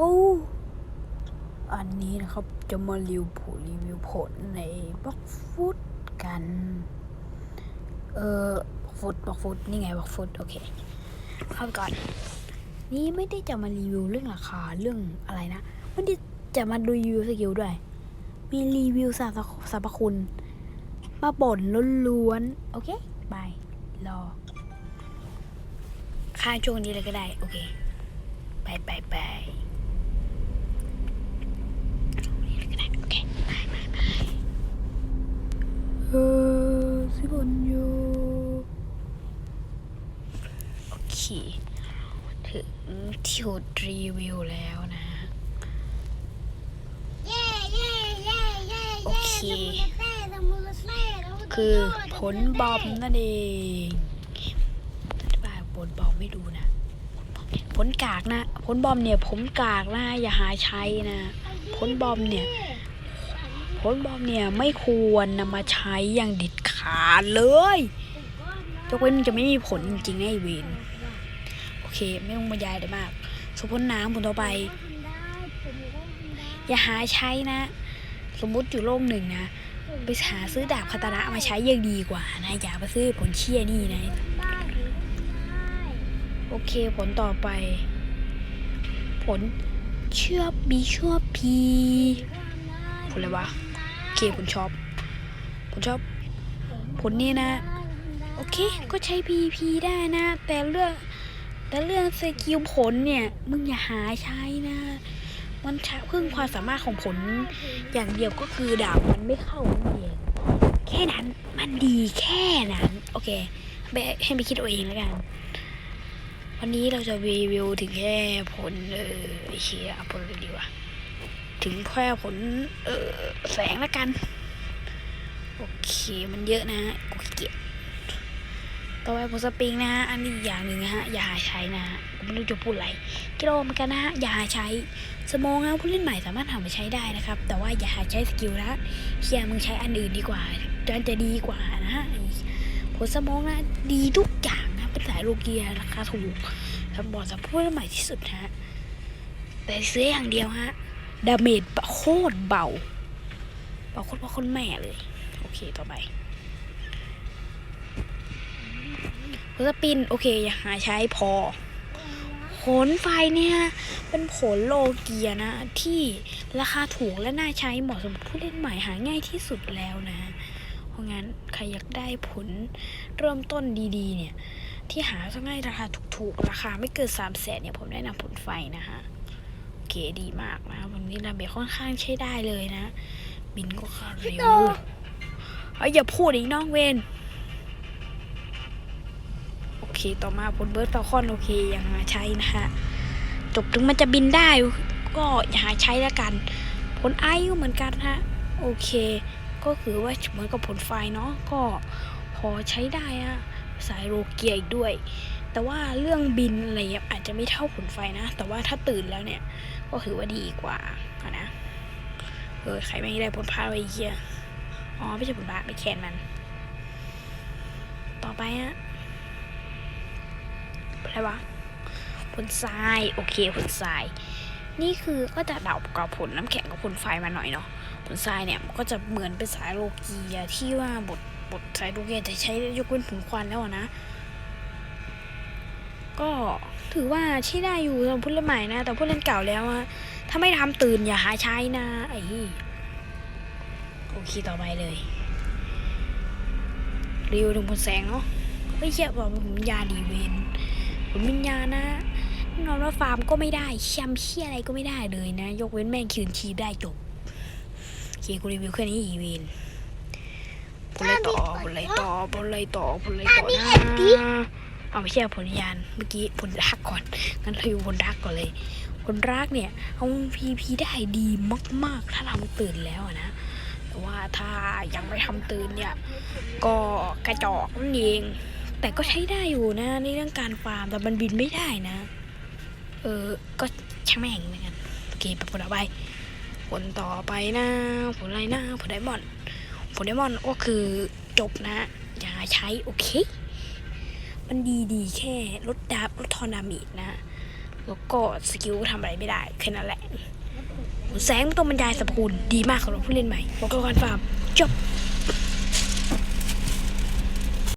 อ้อันนี้นะครับจะมารีวิวผลรีวิวผลในบล็อกฟุตกัน เออบล็อกฟุตบล็อกฟุตนี่ไงบล็อกฟุตโอเคเข้าไปก่อน นี่ไม่ได้จะมารีวิวเรื่องราคาเรื่องอะไรนะไม่ได้จะมาดูรีวิวสกิลด้วย มีรีวิวสรรพสรรพคุณ มาบ่นล้วนๆโอเคบายรอค่าช่วงนี้เลยก็ได้ โอเค ไปไปไปนี่เลยก็ได้โอเคไปไปไปเออสิบนอยู่โอเคถึงที่จุดรีวิวแล้วนะเย้เย้เย้เย้โอเคตะมือเต้ตะมือเต้คือผลบอมนั่นเองอธิบายผลบอมไม่ดูนะ ผลกากนะ ผลบอมเนี่ยผมกากนะ อย่าหาใช้นะ ผลบอมเนี่ย ผลบอมเนี่ยไม่ควรนำมาใช้อย่างเด็ดขาดเลยยกเว้นมันจะไม่มีผลจริงๆไอเวนโอเค ไม่ต้องบรรยายได้มากสุพลน้ำผลต่อไป อย่าหาใช้นะ สมมุติอยู่โลกหนึ่งนะ ไปหาซื้อดาบคาตานะมาใช้ยังดีกว่านะ อย่าไปซื้อผลเชี่ยนี่นะ โอเคผลต่อไป ผลเชื่อบีเชื่อพีผลอะไรวะ เคผลชอบผลชอบผลนี่นะ โอเค ก็ใช้ PP ได้นะ แต่เรื่องแต่เรื่องสกิลผลเนี่ย มึงอย่าหาใช้นะ มันใช้พึ่งความสามารถของผลอย่างเดียวก็คือดาบมันไม่เข้าเองแค่นั้นมันดีแค่นั้น โอเคไปให้ไปคิดเอาเองแล้วกัน วันนี้เราจะรีวิวถึงแค่ผลเออเชียเอาผลดีกว่า ถึงแค่ผล เออแสงแล้วกัน โอเคมันเยอะนะฮะกูเกียต่อไปผลสปริงนะฮะ อันนี้อย่างหนึ่งฮะ อย่าหาใช้นะฮะผมไม่รู้จะพูดอะไรกิโลเหมือนกันนะฮะ อย่าหาใช้ สมองนะผู้เล่นใหม่สามารถหามาใช้ได้นะครับ แต่ว่าอย่าหาใช้สกิลนะเฮียมึงใช้อันอื่นดีกว่าจะจะดีกว่านะฮะผลสมองนะดีทุกอย่างนะ เป็นสายโลเกียราคาถูกสำหรับสำหรับผู้เล่นใหม่ที่สุดนะฮะ แต่ซื้ออย่างเดียวฮะ ดาเมจโคตรเบาเบาโคตรพ่อโคนแม่เลย โอเคต่อไปผลสปิน โอเค อย่าหาใช้พอ ผลไฟเนี่ย เป็นผลโลเกียนะ ที่ราคาถูกและน่าใช้เหมาะสำหรับผู้เล่นใหม่หาง่ายที่สุดแล้วนะ เพราะงั้น ใครอยากได้ผลเริ่มต้นดีๆ เนี่ย ที่หาง่ายราคาถูกๆ ราคาไม่เกินสามแสนเนี่ย ผมแนะนำผลไฟนะฮะ เคดีมากนะวันนี้ระเบียค่อนข้างใช้ได้เลยนะ บินก็คาเร็วเอ้ยอย่าพูดอีกน้องเวนโอเคต่อมาผลเบิร์ดฟาคอนโอเคยังหาใช้นะฮะจบถึงมันจะบินได้ ก็อย่าหาใช้แล้วกัน ผลไอก็เหมือนกันฮะโอเค ก็คือว่าเหมือนกับผลไฟเนาะก็พอใช้ได้อะสายโลเกียอีกด้วย แต่ว่าเรื่องบินอะไรอาจจะไม่เท่าผลไฟนะ แต่ว่าถ้าตื่นแล้วเนี่ย ก็ถือว่าดีกว่าะนะเออใครไม่ได้ผลพาไปเหี้ยอ๋อไม่ใช่ผลพาไปแคนมัน ต่อไปอะอะไรวะผลทรายโอเคผลทราย นี่คือก็จะเดากับผลน้ำแข็งกับผลไฟมาหน่อยเนาะผลทรายเนี่ยมันก็จะเหมือนเป็นสายโลเกียที่ว่าบทบทสายโลเกียจะใช้ยกเว้นผงควันแล้วนะ ก็ถือว่าใช้ได้อยู่สำหรับผู้เล่นใหม่นะ แต่ผู้เล่นเก่าแล้วอะถ้าไม่ทำตื่นอย่าหาใช้นะไอ้โอเคต่อไปเลยรีวิวถึงผลแสงเนาะไม่เชี่ยบอกว่าผมยาดีเวนผมวิญญาณนะแน่นอนว่าฟาร์มก็ไม่ได้แชมป์เชี่ยอะไรก็ไม่ได้เลยนะ ยกเว้นแม่งคืนชีพได้จบโอเคกูรีวิวแค่นี้อีเวนผลอะไรต่อผลอะไรต่อผลอะไรต่อผลอะไรต่อนะ เอาไม่ใช่ผลวิญาณเมื่อกี้ผลรักก่อนงั้นเรีวิวผลรักก่อนเลยผลรักเนี่ยเอาพีพีได้ดีมาก ๆ ถ้าทำตื่นแล้วนะแต่ว่าถ้ายังไม่ทำตื่นเนี่ยก็กระจอกนั่นเอง แต่ก็ใช้ได้อยู่นะในเรื่องการฟาร์มแต่มันบินไม่ได้นะ เออก็ช่างแม่งเหมือนกันโอเคไปผลต่อไปผลต่อไปนะผลอะไรนะผลไดมอนด์ผลไดมอนด์ก็คือจบนะอย่าใช้โอเค มันดีดีแค่ลดดาบลดทอนามินะ แล้วก็สกิลทำอะไรไม่ได้แค่นั้นแหละแสงไม่ต้องบรรยายสรรพคุณดีมากสำหรับผู้เล่นใหม่แล้วก็การฟาร์มจบ